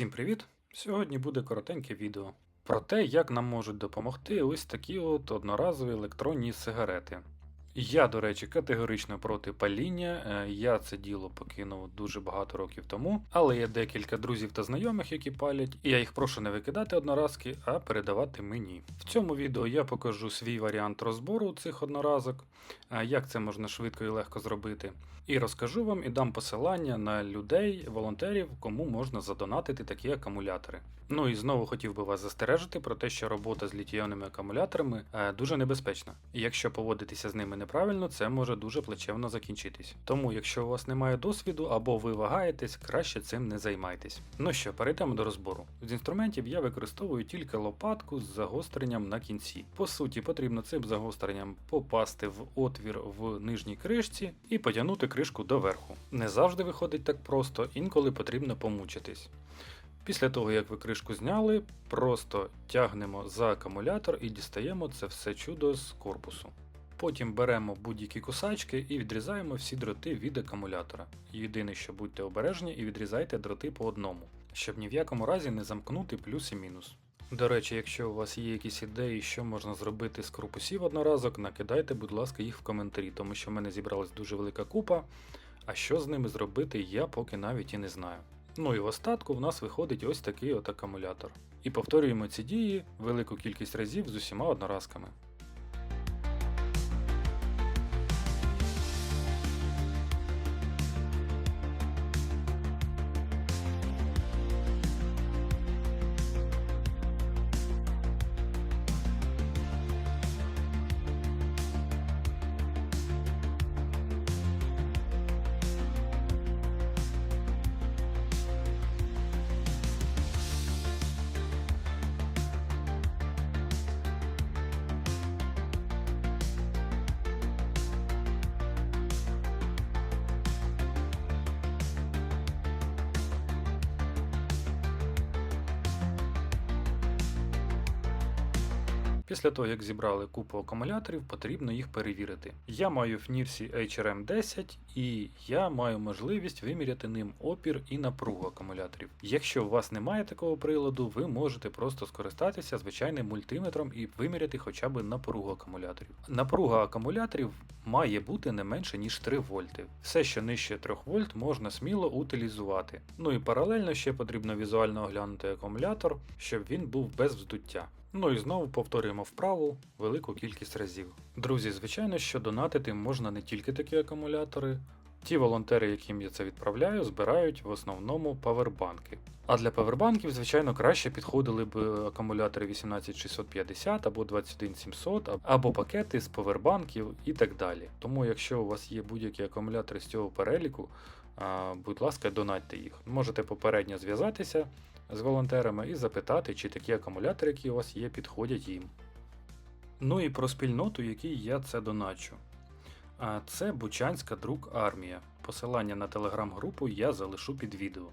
Всім привіт! Сьогодні буде коротеньке відео про те, як нам можуть допомогти ось такі от одноразові електронні сигарети. Я, до речі, категорично проти паління. е, Я це діло покинув дуже багато років тому, але є декілька друзів та знайомих, які палять, і я їх прошу не викидати одноразки, а передавати мені. В цьому відео я покажу свій варіант розбору цих одноразок, е, як це можна швидко і легко зробити. І розкажу вам і дам посилання на людей, волонтерів, кому можна задонатити такі акумулятори. Ну і знову хотів би вас застережити про те, що робота з літіонними акумуляторами е, дуже небезпечна. Якщо поводитися з ними неправильно, це може дуже плачевно закінчитись. Тому, якщо у вас немає досвіду або ви вагаєтесь, краще цим не займайтесь. Ну що, перейдемо до розбору. З інструментів я використовую тільки лопатку з загостренням на кінці. По суті, потрібно цим загостренням попасти в отвір в нижній кришці і потягнути кришку доверху. Не завжди виходить так просто, інколи потрібно помучитись. Після того, як ви кришку зняли, просто тягнемо за акумулятор і дістаємо це все чудо з корпусу. Потім беремо будь-які кусачки і відрізаємо всі дроти від акумулятора. Єдине, що будьте обережні і відрізайте дроти по одному, щоб ні в якому разі не замкнути плюс і мінус. До речі, якщо у вас є якісь ідеї, що можна зробити з корпусів одноразок, накидайте, будь ласка, їх в коментарі, тому що в мене зібралась дуже велика купа, а що з ними зробити, я поки навіть і не знаю. Ну і в остатку в нас виходить ось такий от акумулятор. І повторюємо ці дії велику кількість разів з усіма одноразками. Після того, як зібрали купу акумуляторів, потрібно їх перевірити. Я маю в Нірсі HRM10 і я маю можливість виміряти ним опір і напругу акумуляторів. Якщо у вас немає такого приладу, ви можете просто скористатися звичайним мультиметром і виміряти хоча б напругу акумуляторів. Напруга акумуляторів має бути не менше ніж 3 вольти. Все, що нижче 3 вольт, можна сміло утилізувати. Ну і паралельно ще потрібно візуально оглянути акумулятор, щоб він був без вздуття. Ну і знову повторюємо вправу велику кількість разів. Друзі, звичайно, що донатити можна не тільки такі акумулятори. Ті волонтери, яким я це відправляю, збирають в основному павербанки. А для павербанків, звичайно, краще підходили б акумулятори 18650 або 21700, або пакети з павербанків і так далі. Тому, якщо у вас є будь-які акумулятори з цього переліку, будь ласка, донатьте їх. Можете попередньо зв'язатися з волонтерами і запитати, чи такі акумулятори, які у вас є, підходять їм. Ну і про спільноту, якій я це доначу. А це Бучанська друк армія. Посилання на телеграм-групу я залишу під відео.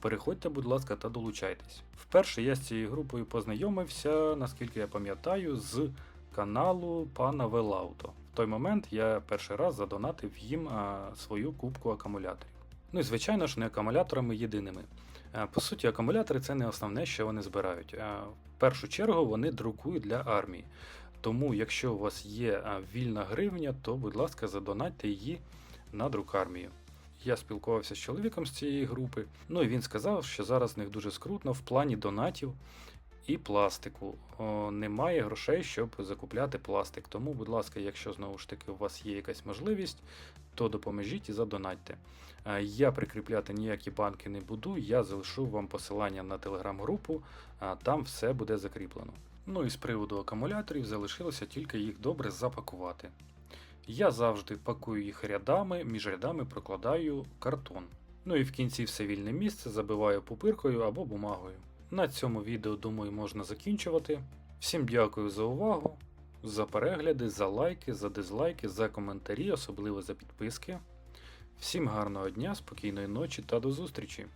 Переходьте, будь ласка, та долучайтесь. Вперше я з цією групою познайомився, наскільки я пам'ятаю, з каналу пана Велауто. В той момент я перший раз задонатив їм свою кубку акумуляторів. Ну і звичайно ж, не акумуляторами єдиними. Е, По суті, акумулятори це не основне, що вони збирають. Е, В першу чергу вони друкують для армії. Тому, якщо у вас є е, вільна гривня, то, будь ласка, задонатьте її на друк армію. Я спілкувався з чоловіком з цієї групи, ну і він сказав, що зараз в них дуже скрутно в плані донатів і пластику. О, немає грошей, щоб закупляти пластик. Тому, будь ласка, якщо знову ж таки у вас є якась можливість, то допоможіть і задонатьте. Е, Я прикріпляти ніякі банки не буду, я залишу вам посилання на телеграм-групу, там все буде закріплено. Ну і з приводу акумуляторів залишилося тільки їх добре запакувати. Я завжди пакую їх рядами, між рядами прокладаю картон. Ну і в кінці все вільне місце забиваю пупиркою або бумагою. На цьому відео, думаю, можна закінчувати. Всім дякую за увагу, за перегляди, за лайки, за дизлайки, за коментарі, особливо за підписки. Всім гарного дня, спокійної ночі та до зустрічі!